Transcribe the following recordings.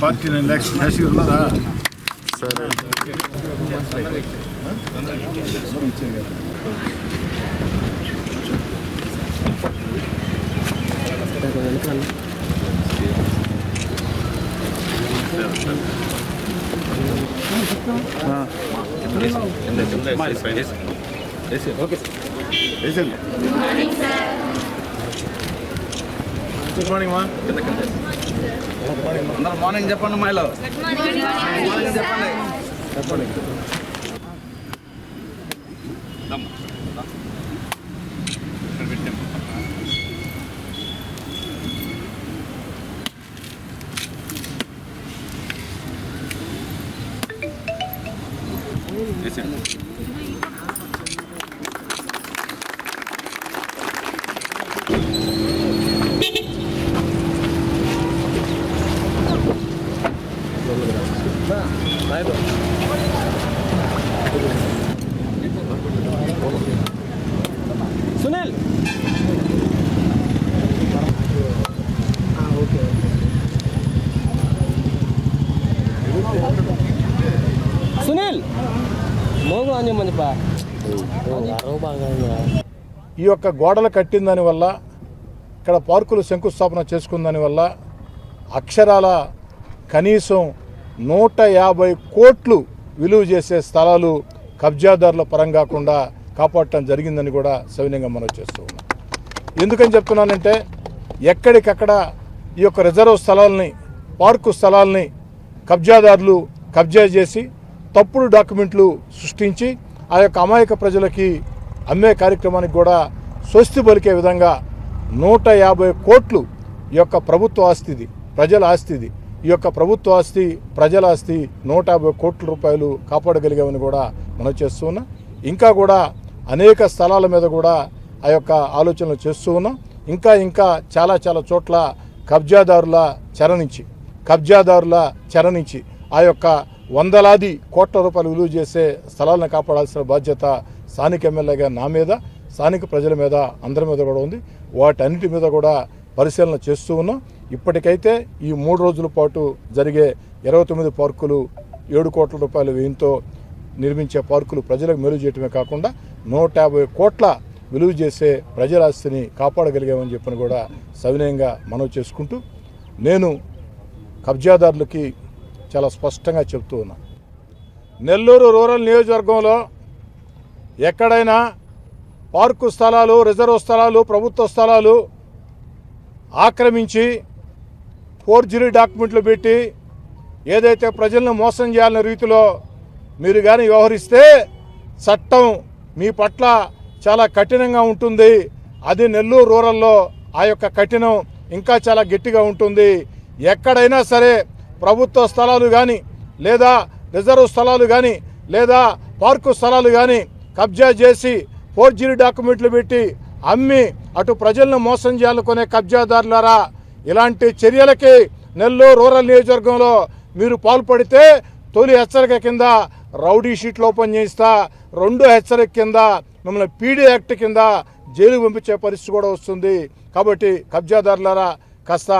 ಪಾರ್ಟಿನ next ಹಸಿರಲ್ಲ ಸರಿ ಹಾಂ okay sir S L good morning మా అందరూ మార్నింగ్ చెప్పండి మాయలో మార్నింగ్ చెప్పండి. సునీల్ సునీల్ మోగు అని చెప్పని చెప్పా అరవ బాగా ఈ యొక్క గోడలు కట్టిన దానివల్ల ఇక్కడ పార్కులు శంకుస్థాపన చేసుకున్న దానివల్ల అక్షరాల కనీసం నూట యాభై కోట్లు విలువ చేసే స్థలాలు కబ్జాదారుల పరం కాకుండా కాపాడటం జరిగిందని కూడా సవినయంగా మనం చేస్తూ ఉన్నాం. ఎందుకని చెప్తున్నానంటే ఎక్కడికక్కడ ఈ యొక్క రిజర్వ్ స్థలాల్ని పార్కు స్థలాల్ని కబ్జాదారులు కబ్జా చేసి తప్పుడు డాక్యుమెంట్లు సృష్టించి ఆ యొక్క అమాయక ప్రజలకి అమ్మే కార్యక్రమానికి కూడా స్వస్తి పలికే విధంగా నూట యాభై కోట్లు ఈ యొక్క ప్రభుత్వ ఆస్తిది ప్రజల ఆస్తిది. ఈ యొక్క ప్రభుత్వ ఆస్తి ప్రజల ఆస్తి నూట యాభై కోట్ల రూపాయలు కాపాడగలిగామని కూడా మనం చేస్తూ ఉన్నాం. ఇంకా కూడా అనేక స్థలాల మీద కూడా ఆ యొక్క ఆలోచనలు చేస్తూ ఉన్నాం. ఇంకా ఇంకా చాలా చాలా చోట్ల కబ్జాదారుల చెర నుంచి కబ్జాదారుల చెర నుంచి ఆ యొక్క వందలాది కోట్ల రూపాయలు విలువ చేసే స్థలాలను కాపాడాల్సిన బాధ్యత స్థానిక ఎమ్మెల్యేగా నా మీద స్థానిక ప్రజల మీద అందరి మీద కూడా ఉంది. వాటన్నిటి మీద కూడా పరిశీలన చేస్తూ ఉన్నాం. ఇప్పటికైతే ఈ మూడు రోజుల పాటు జరిగే ఇరవై తొమ్మిది పార్కులు ఏడు కోట్ల రూపాయల వ్యయంతో నిర్మించే పార్కులు ప్రజలకు మేలు చేయటమే కాకుండా నూట యాభై కోట్ల విలువ చేసే ప్రజల ఆస్తిని కాపాడగలిగామని చెప్పని కూడా సవినయంగా మనవి చేసుకుంటూ నేను కబ్జాదారులకి చాలా స్పష్టంగా చెప్తూ ఉన్నా. నెల్లూరు రూరల్ నియోజకవర్గంలో ఎక్కడైనా పార్కు స్థలాలు రిజర్వ్ స్థలాలు ప్రభుత్వ స్థలాలు ఆక్రమించి ఫోర్జరీ డాక్యుమెంట్లు పెట్టి ఏదైతే ప్రజలను మోసం చేయాలనే రీతిలో మీరు కానీ వ్యవహరిస్తే చట్టం మీ పట్ల చాలా కఠినంగా ఉంటుంది. అది నెల్లూరు రూరల్లో ఆ యొక్క కఠినం ఇంకా చాలా గట్టిగా ఉంటుంది. ఎక్కడైనా సరే ప్రభుత్వ స్థలాలు కానీ లేదా రిజర్వ్ స్థలాలు కానీ లేదా పార్కు స్థలాలు కానీ కబ్జా చేసి ఫోర్జరీ డాక్యుమెంట్లు పెట్టి అమ్మి అటు ప్రజలను మోసం చేయాలనుకునే కబ్జాదారులారా ఇలాంటి చర్యలకి నెల్లూరు రూరల్ నియోజకవర్గంలో మీరు పాల్పడితే తొలి హెచ్చరిక కింద రౌడీ షీట్లు ఓపెన్ చేయిస్తా రెండో హెచ్చరిక కింద మిమ్మల్ని పీడీ యాక్ట్ కింద జైలుకు పంపించే పరిస్థితి కూడా వస్తుంది. కాబట్టి కబ్జాదారులారా కాస్త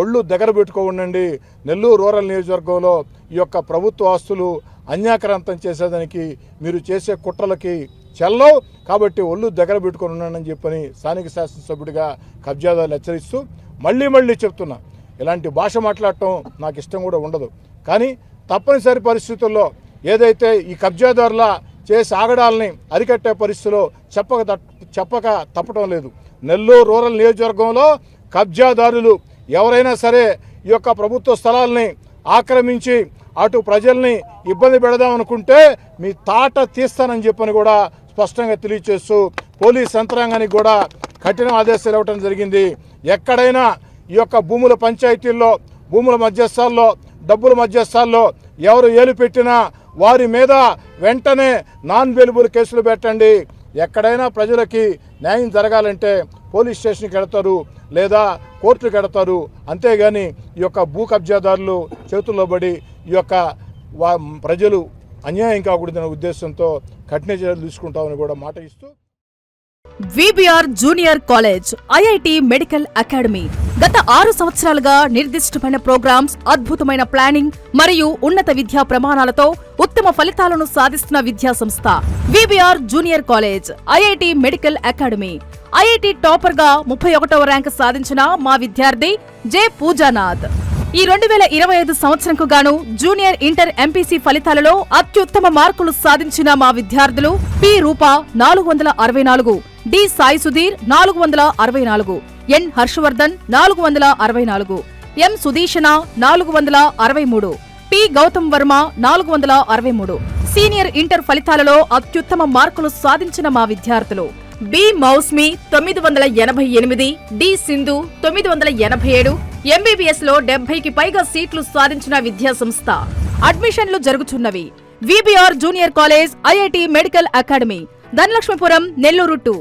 ఒళ్ళు దగ్గర పెట్టుకో ఉండండి. నెల్లూరు రూరల్ నియోజకవర్గంలో ఈ యొక్క ప్రభుత్వ ఆస్తులు అన్యాక్రాంతం చేసేదానికి మీరు చేసే కుట్రలకి చెల్లవు. కాబట్టి ఒళ్ళు దగ్గర పెట్టుకొని ఉన్నానని చెప్పని స్థానిక శాసనసభ్యుడిగా కబ్జాదారులు హెచ్చరిస్తూ మళ్ళీ మళ్ళీ చెప్తున్నా. ఇలాంటి భాష మాట్లాడటం నాకు ఇష్టం కూడా ఉండదు. కానీ తప్పనిసరి పరిస్థితుల్లో ఏదైతే ఈ కబ్జాదారుల చేసి ఆగడాలని అరికట్టే పరిస్థితిలో చెప్పక చెప్పక తప్పటం లేదు. నెల్లూరు రూరల్ నియోజకవర్గంలో కబ్జాదారులు ఎవరైనా సరే ఈ యొక్క ప్రభుత్వ స్థలాల్ని ఆక్రమించి అటు ప్రజల్ని ఇబ్బంది పెడదాం అనుకుంటే మీ తాట తీస్తానని చెప్పని కూడా స్పష్టంగా తెలియచేస్తూ పోలీస్ యంత్రాంగానికి కూడా కఠిన ఆదేశాలు ఇవ్వటం జరిగింది. ఎక్కడైనా ఈ యొక్క భూముల పంచాయతీల్లో భూముల మధ్యస్థాల్లో డబ్బుల మధ్యస్థాల్లో ఎవరు ఏలు పెట్టినా వారి మీద వెంటనే నాన్ వెలుబుల్ కేసులు పెట్టండి. ఎక్కడైనా ప్రజలకి న్యాయం జరగాలంటే పోలీస్ స్టేషన్కి వెళ్తారు. లేదా కోర్టు కడతారు. అంతేగాని ఈ యొక్క భూ కబ్జాదారులు చేతుల్లో పడి ఈ యొక్క వా- ప్రజలు అన్యాయం కాకూడదనే ఉద్దేశంతో కఠిన చర్యలు తీసుకుంటామని కూడా మాట ఇస్తూ VBR junior college IIT medical academy. గత ఆరు సంవత్సరాలుగా నిర్దిష్టమైన ప్రోగ్రామ్స్ అద్భుతమైన ప్లానింగ్ మరియు ఉన్నత విద్యా ప్రమాణాలతో ఉత్తమ ఫలితాలను సాధిస్తున్న విద్యా సంస్థ VBR junior college IIT medical academy. IIT టాపర్గా ముప్పై ఒకటవ ర్యాంక్ సాధించిన మా విద్యార్థి జె. పూజానాథ్. ఈ రెండు వేల ఇరవై ఐదు సంవత్సరంకు గాను జూనియర్ ఇంటర్ ఎంపీసీ ఫలితాలలో అత్యుత్తమ మార్కులు సాధించిన మా విద్యార్థులు పి. రూప నాలుగు వందల అరవై నాలుగు డి. సాయి సుధీర్ నాలుగు వందల అరవై నాలుగు ఎన్. హర్షవర్ధన్ నాలుగు వందల అరవై నాలుగు ఎం. సుదీషణ నాలుగు వందల అరవై మూడు పి. గౌతమ్ వర్మ నాలుగు వందల అరవై మూడు. సీనియర్ ఇంటర్ ఫలితాలలో అత్యుత్తమ మార్కులు సాధించిన మా విద్యార్థులు బి మౌస్మి తొమ్మిది వందల ఎనభై ఎనిమిది డి సింధు తొమ్మిది వందల ఎనభై ఏడు ఎంబీబీఎస్లో డెబ్బైకి పైగా సీట్లు సాధించిన విద్యా సంస్థ అడ్మిషన్లు జరుగుతున్నవి VBR junior college IIT medical academy Dhanalakshmipuram Nellore two.